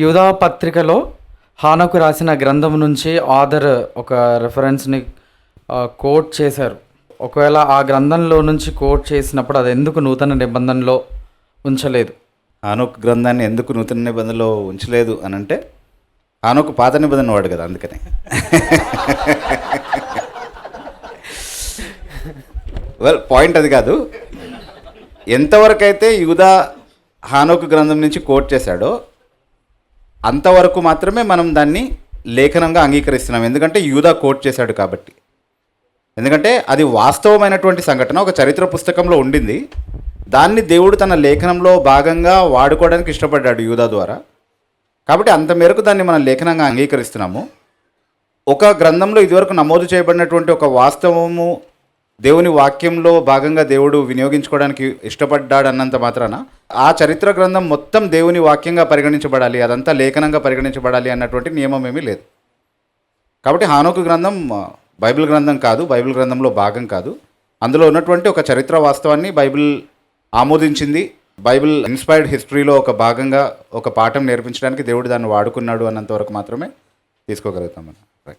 యూదా పత్రికలో హానకు రాసిన గ్రంథం నుంచి ఆథర్ ఒక రెఫరెన్స్ని కోట్ చేశారు. ఒకవేళ ఆ గ్రంథంలో నుంచి కోట్ చేసినప్పుడు అది ఎందుకు నూతన నిబంధనలో ఉంచలేదు? ఆనోక్ గ్రంథాన్ని ఎందుకు నూతన నిబంధనలో ఉంచలేదు అని అంటే ఆనోకు పాత నిబంధన వాడు కదా అందుకని. వెల్ పాయింట్ అది కాదు. ఎంతవరకు అయితే యూదా హానోక్ గ్రంథం నుంచి కోట్ చేశాడో అంతవరకు మాత్రమే మనం దాన్ని లేఖనంగా అంగీకరిస్తున్నాం. ఎందుకంటే యూదా కోట్ చేశాడు కాబట్టి. ఎందుకంటే అది వాస్తవమైనటువంటి సంఘటన. ఒక చరిత్ర పుస్తకంలో ఉండింది. దాన్ని దేవుడు తన లేఖనంలో భాగంగా వాడుకోవడానికి ఇష్టపడ్డాడు యూదా ద్వారా. కాబట్టి అంత మేరకు దాన్ని మనం లేఖనంగా అంగీకరిస్తున్నాము. ఒక గ్రంథంలో ఇదివరకు నమోదు చేయబడినటువంటి ఒక వాస్తవము దేవుని వాక్యంలో భాగంగా దేవుడు వినియోగించుకోవడానికి ఇష్టపడ్డాడు అన్నంత మాత్రాన ఆ చరిత్ర గ్రంథం మొత్తం దేవుని వాక్యంగా పరిగణించబడాలి అదంతా లేఖనంగా పరిగణించబడాలి అన్నటువంటి నియమం ఏమీ లేదు. కాబట్టి హానోకు గ్రంథం బైబిల్ గ్రంథం కాదు బైబిల్ గ్రంథంలో భాగం కాదు. అందులో ఉన్నటువంటి ఒక చరిత్ర వాస్తవాన్ని బైబిల్ ఆమోదించింది. బైబిల్ ఇన్స్పైర్డ్ హిస్టరీలో ఒక భాగంగా ఒక పాఠం నేర్పించడానికి దేవుడు దాన్ని వాడుకున్నాడు అన్నంత వరకు మాత్రమే తీసుకోగలుగుతాం మనం.